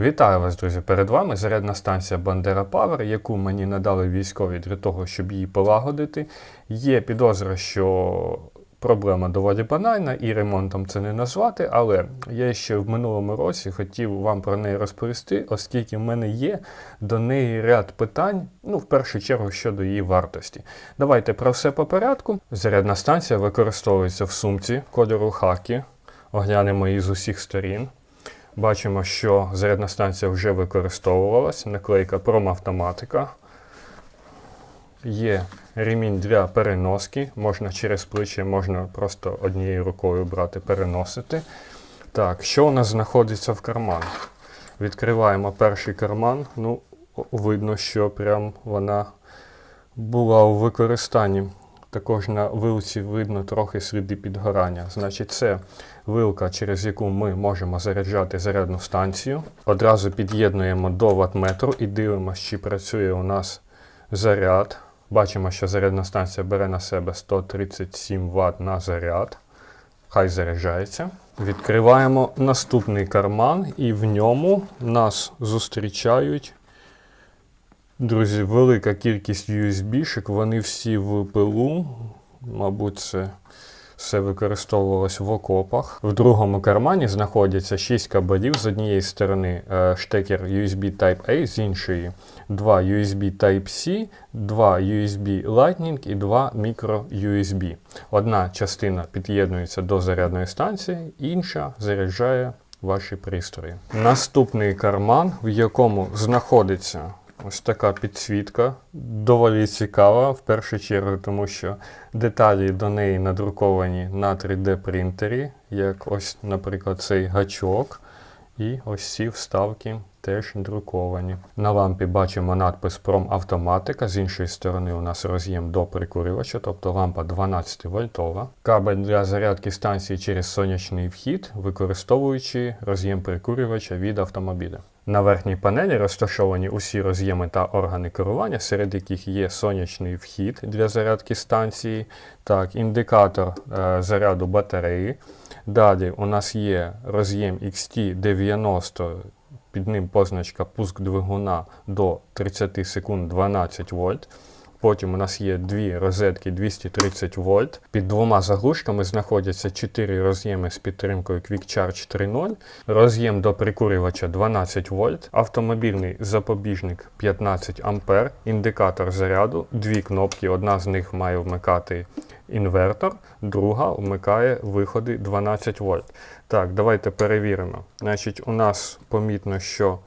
Вітаю вас, друзі! Перед вами зарядна станція Бандера Power, яку мені надали військові для того, щоб її полагодити. Є підозра, що проблема доволі банальна і ремонтом це не назвати, але я ще в минулому році хотів вам про неї розповісти, оскільки в мене є до неї ряд питань, ну, в першу чергу щодо її вартості. Давайте про все по порядку. Зарядна станція використовується в сумці кольору хакі. Оглянемо її з усіх сторін. Бачимо, що зарядна станція вже використовувалась, наклейка промавтоматика. Є ремінь для переноски, можна через плече, можна просто однією рукою брати, переносити. Так, що у нас знаходиться в карманах? Відкриваємо перший карман. Ну, видно, що прям вона була у використанні. Також на вилці видно трохи сліди підгорання. Значить, це вилка, через яку ми можемо заряджати зарядну станцію. Одразу під'єднуємо до ватметру і дивимося, чи працює у нас заряд. Бачимо, що зарядна станція бере на себе 137 Вт на заряд. Хай заряджається. Відкриваємо наступний карман, і в ньому нас зустрічають Друзі, велика кількість USB-шок, вони всі в пилу. Мабуть, це все використовувалось в окопах. В другому кармані знаходяться 6 кабелів. З однієї сторони е, штекер USB Type-A, з іншої два USB Type-C, два USB Lightning і два micro USB. Одна частина під'єднується до зарядної станції, інша заряджає ваші пристрої. Наступний карман, в якому знаходиться Ось така підсвітка, доволі цікава, в першу чергу, тому що деталі до неї надруковані на 3D принтері, як ось, наприклад, цей гачок. І ось ці вставки теж друковані. На лампі бачимо надпис Промавтоматика. З іншої сторони у нас роз'єм до прикурювача, тобто лампа 12 вольтова. Кабель для зарядки станції через сонячний вхід, використовуючи роз'єм прикурювача від автомобіля. На верхній панелі розташовані усі роз'єми та органи керування, серед яких є сонячний вхід для зарядки станції, так, індикатор е, заряду батареї. Далі у нас є роз'єм XT90, під ним позначка пуск двигуна до 30 секунд 12 вольт. Потім у нас є дві розетки 230 вольт. Під двома заглушками знаходяться 4 роз'єми з підтримкою Quick Charge 3.0, роз'єм до прикурювача 12 вольт, автомобільний запобіжник 15 ампер, індикатор заряду, дві кнопки. Одна з них має вмикати інвертор, друга вмикає виходи 12 вольт. Так, давайте перевіримо. Значить, у нас помітно, що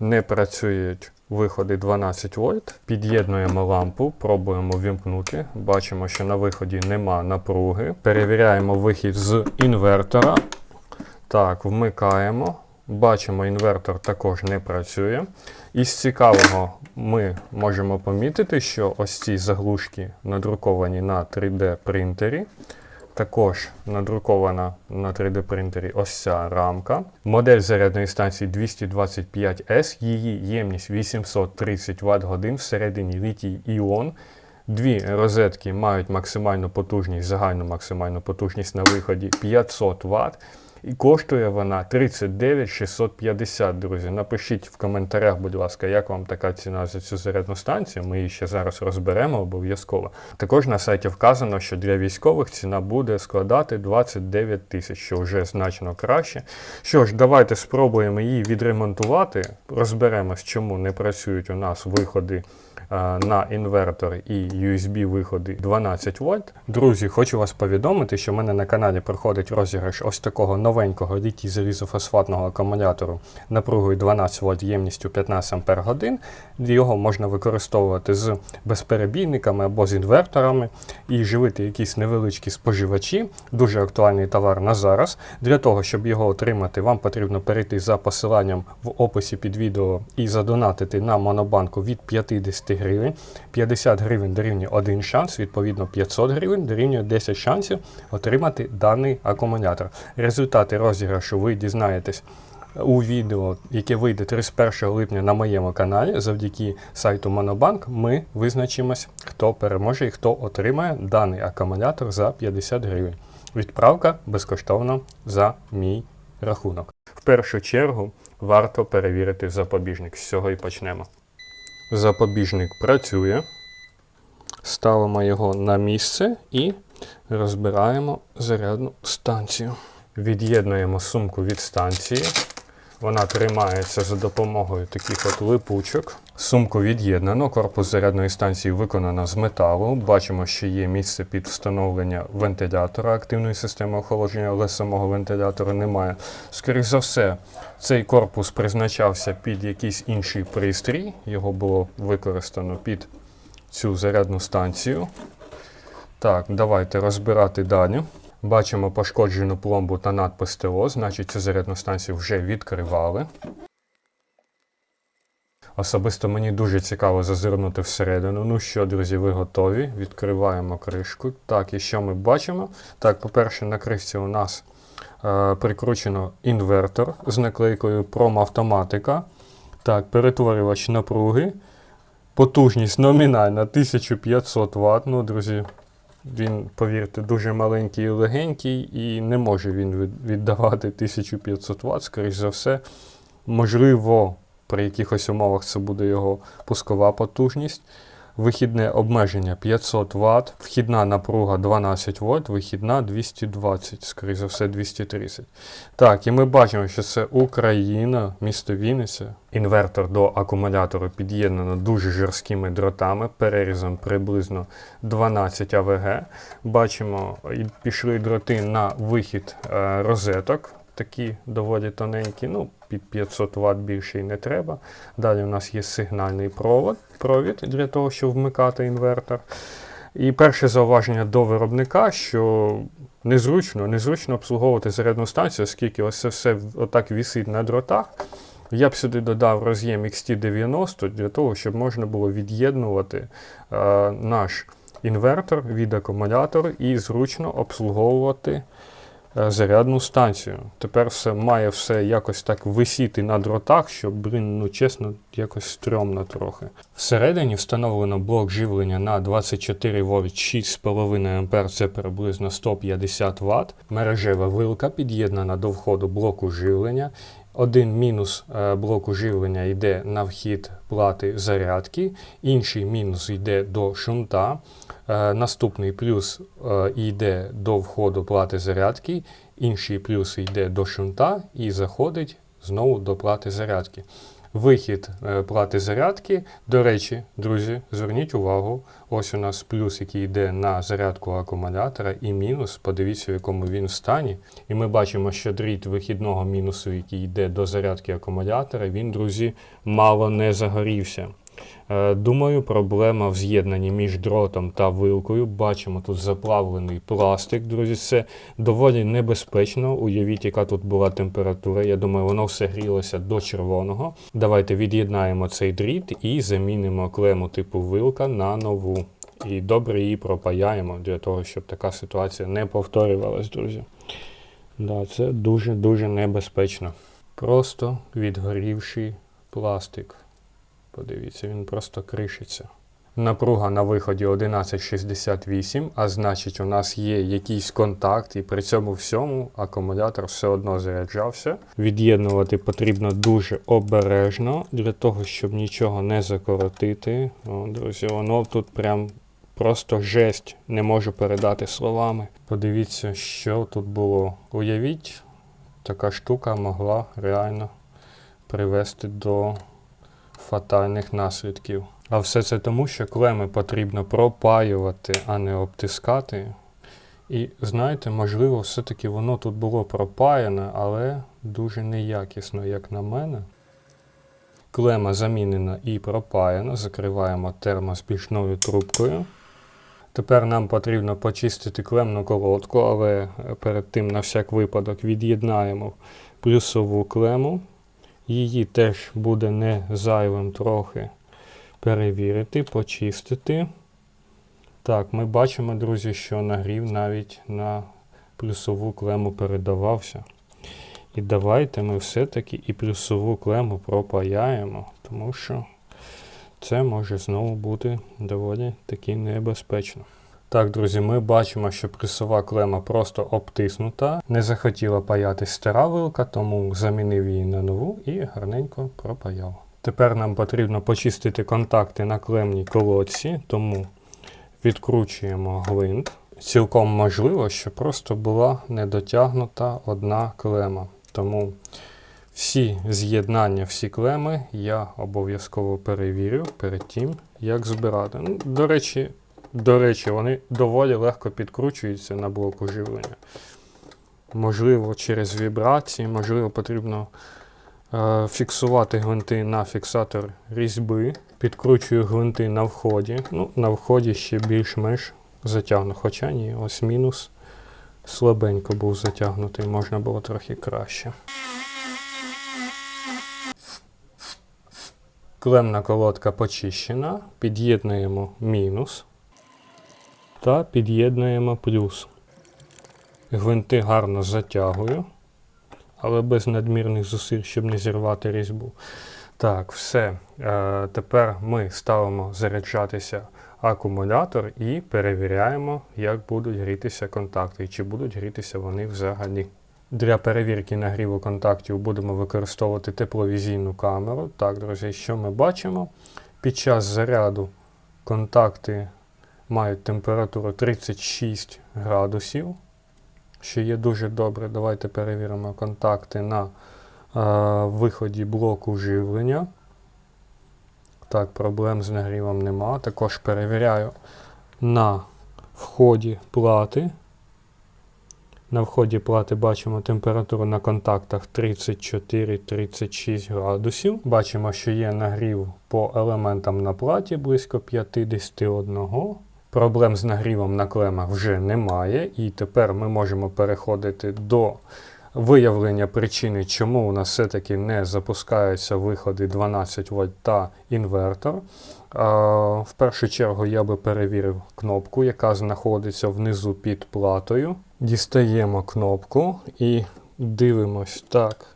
не працюють виходи 12 вольт. Під'єднуємо лампу, пробуємо вімкнути. Бачимо, що на виході нема напруги. Перевіряємо вихід з інвертора. Так, вмикаємо. Бачимо, інвертор також не працює. Із цікавого ми можемо помітити, що ось ці заглушки надруковані на 3D принтері. Також надрукована на 3D принтері ось ця рамка. Модель зарядної станції 225S, її ємність 830 Вт годин всередині літій іон. Дві розетки мають максимальну потужність, загальну максимальну потужність на виході 500 Вт. І коштує вона 39 650, друзі. Напишіть в коментарях, будь ласка, як вам така ціна за цю зарядну станцію. Ми її ще зараз розберемо обов'язково. Також на сайті вказано, що для військових ціна буде складати 29 тисяч, що вже значно краще. Що ж, давайте спробуємо її відремонтувати. Розберемось, чому не працюють у нас виходи на інвертор і USB-виходи 12 вольт. Друзі, хочу вас повідомити, що в мене на каналі проходить розіграш ось такого новенького літій залізофосфатного акумулятору напругою 12 вольт ємністю 15 ампер годин. Його можна використовувати з безперебійниками або з інверторами і живити якісь невеличкі споживачі. Дуже актуальний товар на зараз. Для того, щоб його отримати, вам потрібно перейти за посиланням в описі під відео і задонатити на монобанку від 50 гривень. 50 гривень дорівнює 1 шанс, відповідно 500 гривень дорівнює 10 шансів отримати даний акумулятор. Результати розіграшу ви дізнаєтесь у відео, яке вийде 31 липня на моєму каналі. Завдяки сайту Монобанк ми визначимось, хто переможе і хто отримає даний акумулятор за 50 гривень. Відправка безкоштовно за мій рахунок. В першу чергу варто перевірити запобіжник. З цього і почнемо. Запобіжник працює. Ставимо його на місце і розбираємо зарядну станцію. Від'єднуємо сумку від станції. Вона тримається за допомогою таких от липучок. Сумку від'єднано, корпус зарядної станції виконано з металу. Бачимо, що є місце під встановлення вентилятора активної системи охолодження, але самого вентилятора немає. Скоріше за все, цей корпус призначався під якийсь інший пристрій. Його було використано під цю зарядну станцію. Так, давайте розбирати далі. Бачимо пошкоджену пломбу та надпис ТО, значить цю зарядну станцію вже відкривали. Особисто мені дуже цікаво зазирнути всередину. Ну що, друзі, ви готові? Відкриваємо кришку. Так, і що ми бачимо? Так, по-перше, на кришці у нас е, прикручено інвертор з наклейкою промавтоматика. Так, перетворювач напруги. Потужність номінальна 1500 Вт. Ну, друзі, він, повірте, дуже маленький і легенький, і не може він віддавати 1500 Вт, скоріш за все. Можливо, при якихось умовах це буде його пускова потужність. Вихідне обмеження 500 Вт, вхідна напруга 12 вольт, вихідна 220, скоріше за все 230. Так, і ми бачимо, що це Україна, місто Вінниця. Інвертор до акумулятору під'єднано дуже жорсткими дротами, перерізом приблизно 12 АВГ. Бачимо, пішли дроти на вихід е, розеток. Такі доволі тоненькі, ну, 500 Вт більше і не треба. Далі у нас є сигнальний провод, провід для того, щоб вмикати інвертор. І перше зауваження до виробника, що незручно, незручно обслуговувати зарядну станцію, оскільки ось це все отак вісить на дротах. Я б сюди додав роз'єм XT90 для того, щоб можна було від'єднувати е, наш інвертор від акумулятора і зручно обслуговувати зарядну станцію. Тепер все має все якось так висіти на дротах, що, блін, ну чесно, якось стрьомно трохи. Всередині встановлено блок живлення на 24 вольт 6,5 А, це приблизно 150 Вт. Мережева вилка під'єднана до входу блоку живлення. Один мінус е, блоку живлення йде на вхід плати зарядки, інший мінус йде до шунта. Е, Наступний плюс е, йде до входу плати зарядки, інший плюс йде до шунта і заходить знову до плати зарядки. Вихід е, плати зарядки, до речі, друзі, зверніть увагу, ось у нас плюс, який йде на зарядку акумулятора, і мінус, подивіться, в якому він в стані. І ми бачимо, що дріт вихідного мінусу, який йде до зарядки акумулятора, він, друзі, мало не загорівся. Е, Думаю, проблема в з'єднанні між дротом та вилкою. Бачимо тут заплавлений пластик, друзі. Це доволі небезпечно. Уявіть, яка тут була температура. Я думаю, воно все грілося до червоного. Давайте від'єднаємо цей дріт і замінимо клему типу вилка на нову. І добре її пропаяємо для того, щоб така ситуація не повторювалась, друзі. Да, це дуже-дуже небезпечно. Просто відгорівший пластик. Подивіться, він просто кришиться. Напруга на виході 1168, а значить, у нас є якийсь контакт, і при цьому всьому акумулятор все одно заряджався. Від'єднувати потрібно дуже обережно для того, щоб нічого не закоротити. О, друзі, воно тут прям просто жесть, не можу передати словами. Подивіться, що тут було. Уявіть, така штука могла реально привести до фатальних наслідків. А все це тому, що клеми потрібно пропаювати, а не обтискати. І знаєте, можливо, все-таки воно тут було пропаяне, але дуже неякісно, як на мене. Клема замінена і пропаяна. Закриваємо термоспішною трубкою. Тепер нам потрібно почистити клемну колодку, але перед тим на всяк випадок від'єднаємо плюсову клему. Її теж буде не зайвим трохи перевірити, почистити. Так, ми бачимо, друзі, що нагрів навіть на плюсову клему передавався. І давайте ми все-таки і плюсову клему пропаяємо, тому що це може знову бути доволі таки небезпечно. Так, друзі, ми бачимо, що пресова клема просто обтиснута. Не захотіла паятись стара вилка, тому замінив її на нову і гарненько пропаяв. Тепер нам потрібно почистити контакти на клемній колодці, тому відкручуємо гвинт. Цілком можливо, що просто була недотягнута одна клема. Тому всі з'єднання, всі клеми я обов'язково перевірю перед тим, як збирати. Ну, до речі, до речі, вони доволі легко підкручуються на блоку живлення. Можливо, через вібрації, можливо, потрібно е, фіксувати гвинти на фіксатор різьби. Підкручую гвинти на вході. Ну, на вході ще більш-менш затягну. Хоча ні, ось мінус. Слабенько був затягнутий, можна було трохи краще. Клемна колодка почищена. Під'єднуємо мінус та під'єднуємо плюс. Гвинти гарно затягую, але без надмірних зусиль, щоб не зірвати різьбу. Так, все. Е, тепер ми ставимо заряджатися акумулятор і перевіряємо, як будуть грітися контакти і чи будуть грітися вони взагалі. Для перевірки нагріву контактів будемо використовувати тепловізійну камеру. Так, друзі, що ми бачимо? Під час заряду контакти мають температуру 36 градусів, що є дуже добре. Давайте перевіримо контакти на е, виході блоку живлення. Так, проблем з нагрівом нема. Також перевіряю на вході плати. На вході плати бачимо температуру на контактах 34-36 градусів. Бачимо, що є нагрів по елементам на платі близько 51. Проблем з нагрівом на клемах вже немає. І тепер ми можемо переходити до виявлення причини, чому у нас все-таки не запускаються виходи 12 вольт та інвертор. В першу чергу я би перевірив кнопку, яка знаходиться внизу під платою. Дістаємо кнопку і дивимось так.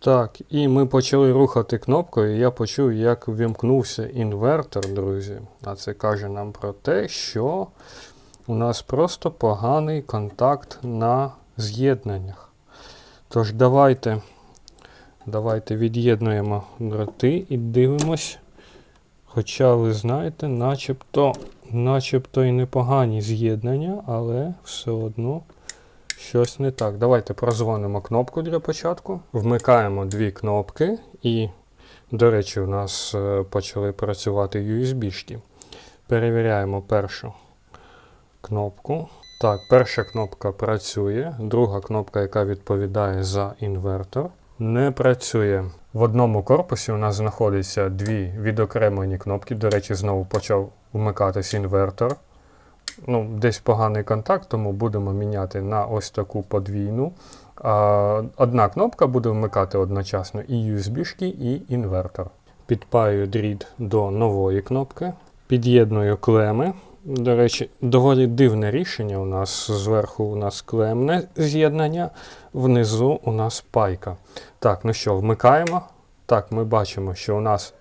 Так, і ми почали рухати кнопкою, і я почув, як вімкнувся інвертор, друзі. А це каже нам про те, що у нас просто поганий контакт на з'єднаннях. Тож давайте, давайте від'єднуємо дроти і дивимось. Хоча, ви знаєте, начебто, начебто і непогані з'єднання, але все одно щось не так. Давайте прозвонимо кнопку для початку. Вмикаємо дві кнопки, і, до речі, у нас е, почали працювати USB-шки. Перевіряємо першу кнопку. Так, перша кнопка працює, друга кнопка, яка відповідає за інвертор, не працює. В одному корпусі у нас знаходиться дві відокремлені кнопки. До речі, знову почав вмикатись інвертор. Ну, Десь поганий контакт, тому будемо міняти на ось таку подвійну. Одна кнопка буде вмикати одночасно і USB-шки, і інвертор. Підпаю дріт до нової кнопки, під'єдную клеми. До речі, доволі дивне рішення. У нас зверху у нас клемне з'єднання, внизу у нас пайка. Так, ну що, вмикаємо. Так, ми бачимо, що у нас,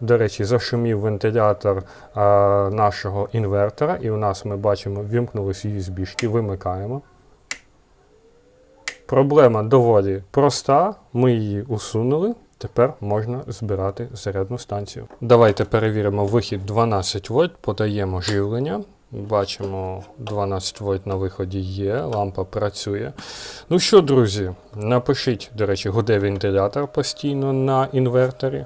до речі, зашумів вентилятор а, нашого інвертора, і у нас ми бачимо, вімкнулись USB-шки, вимикаємо. Проблема доволі проста, ми її усунули. Тепер можна збирати зарядну станцію. Давайте перевіримо вихід 12 вольт, подаємо живлення. Бачимо, 12 вольт на виході є, лампа працює. Ну що, друзі, напишіть, до речі, гуде вентилятор постійно на інверторі.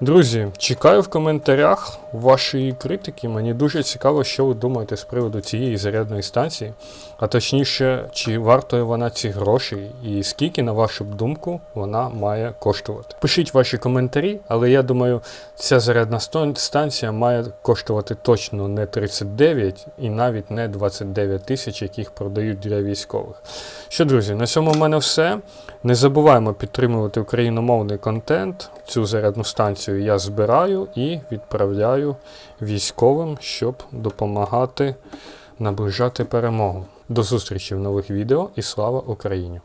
Друзі, чекаю в коментарях вашої критики. Мені дуже цікаво, що ви думаєте з приводу цієї зарядної станції. А точніше, чи вартує вона ці гроші, і скільки, на вашу думку, вона має коштувати. Пишіть ваші коментарі, але я думаю, ця зарядна станція має коштувати точно не 39 і навіть не 29 тисяч, яких продають для військових. Що, друзі, на цьому в мене все. Не забуваємо підтримувати україномовний контент. Цю зарядну станцію я збираю і відправляю військовим, щоб допомагати наближати перемогу. До зустрічі в нових відео і слава Україні!